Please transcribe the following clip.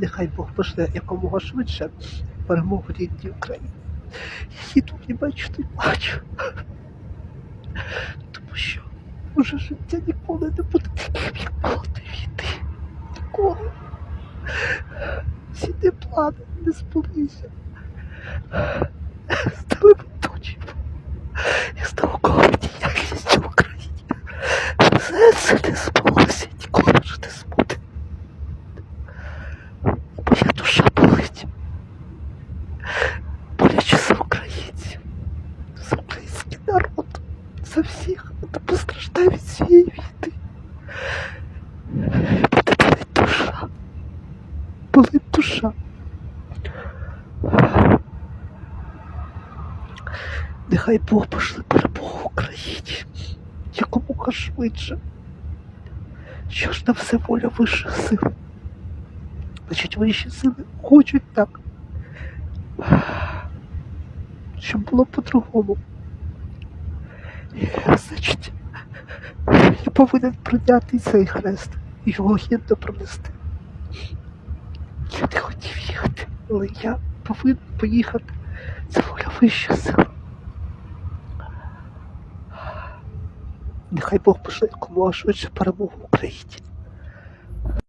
Нехай Бог пошле якомога швидше перемогу рідній Україні. Я тут і і плачу. Тому що вже життя ніколи не буде таким, як було до війни. Ніколи. Всі ті плани не збулися. Стали тучі. І став кого діяльністю в Україні. Все це не збулося, ніколи вже не збуде. Моя душа болить. Боляче за українців, за український народ, за всіх, хто постраждає від цієї війни. Буде душа. Болить душа. Нехай Бог пошле перемогу Україні, якомога швидше. Що ж на все воля вищих сил? Значить, вищі сили хочуть так. Щоб було по-другому. Значить, я повинен прийняти цей хрест і його гідно пронести. Я не хотів їхати, але я повинен поїхати. Це воля вища сила. Нехай Бог пошле якомога швидше перемогу в Україні.